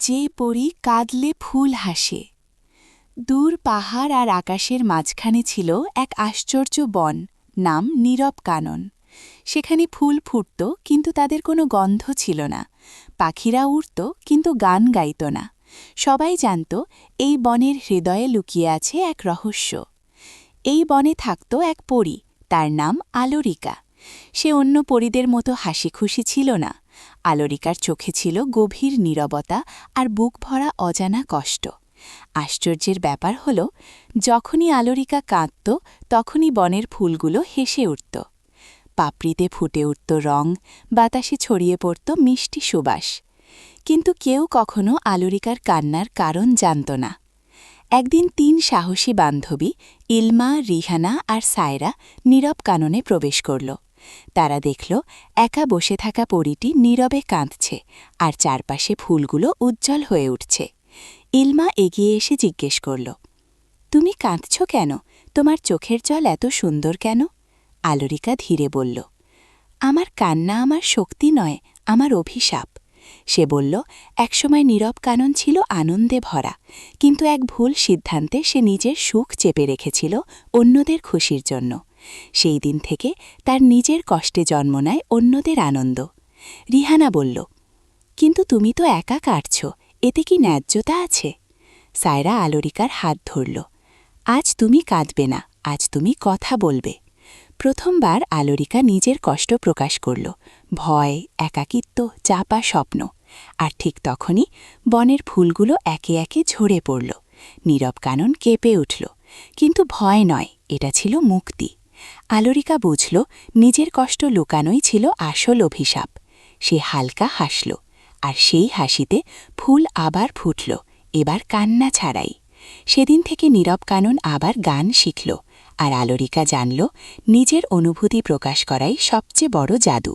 যে পরি কাঁদলে ফুল হাসে। দূর পাহাড় আর আকাশের মাঝখানে ছিল এক আশ্চর্য বন, নাম নীরব কানন। সেখানে ফুল ফুটত, কিন্তু তাদের কোনো গন্ধ ছিল না। পাখিরা উড়ত, কিন্তু গান গাইত না। সবাই জানত, এই বনের হৃদয়ে লুকিয়ে আছে এক রহস্য। এই বনে থাকত এক পরী, তার নাম আলোরিকা। সে অন্য পরীদের মতো হাসি খুশি ছিল না। আলোরিকার চোখে ছিল গভীর নীরবতা আর বুক ভরা অজানা কষ্ট। আশ্চর্যের ব্যাপার হল, যখনই আলোরিকা কাঁদত, তখনই বনের ফুলগুলো হেসে উঠত। পাপড়িতে ফুটে উঠত রং, বাতাসে ছড়িয়ে পড়ত মিষ্টি সুবাস। কিন্তু কেউ কখনো আলোরিকার কান্নার কারণ জানত না। একদিন তিন সাহসী বান্ধবী, ইলমা, রিহানা আর সায়রা নীরব কাননে প্রবেশ করল। তারা দেখল একা বসে থাকা পরীটি নীরবে কাঁদছে আর চারপাশে ফুলগুলো উজ্জ্বল হয়ে উঠছে। ইলমা এগিয়ে এসে জিজ্ঞেস করল, তুমি কাঁদছ কেন? তোমার চোখের জল এত সুন্দর কেন? আলোরিকা ধীরে বলল, আমার কান্না আমার শক্তি নয়, আমার অভিশাপ। সে বলল, একসময় নীরব কানন ছিল আনন্দে ভরা, কিন্তু এক ভুল সিদ্ধান্তে সে নিজের সুখ চেপে রেখেছিল অন্যদের খুশির জন্য। সেই দিন থেকে তার নিজের কষ্টে জন্ম নেয় অন্যদের আনন্দ। রিহানা বলল, কিন্তু তুমি তো একা কাটছ, এতে কি ন্যায্যতা আছে? সায়রা আলোরিকার হাত ধরল, আজ তুমি কাঁদবে না, আজ তুমি কথা বলবে। প্রথমবার আলোরিকা নিজের কষ্ট প্রকাশ করল, ভয়, একাকিত্ব, চাপা স্বপ্ন, আর ঠিক তখনই বনের ফুলগুলো একে একে ঝরে পড়ল, নীরব কানন কেঁপে উঠল, কিন্তু ভয় নয়, এটা ছিল মুক্তি। আলোরিকা বুঝল, নিজের কষ্ট লুকানোই ছিল আসল অভিশাপ। সে হালকা হাসল, আর সেই হাসিতে ফুল আবার ফুটল, এবার কান্না ছাড়াই। সেদিন থেকে নীরব কানন আবার গান শিখল, আর আলোরিকা জানল, নিজের অনুভূতি প্রকাশ করাই সবচেয়ে বড় জাদু।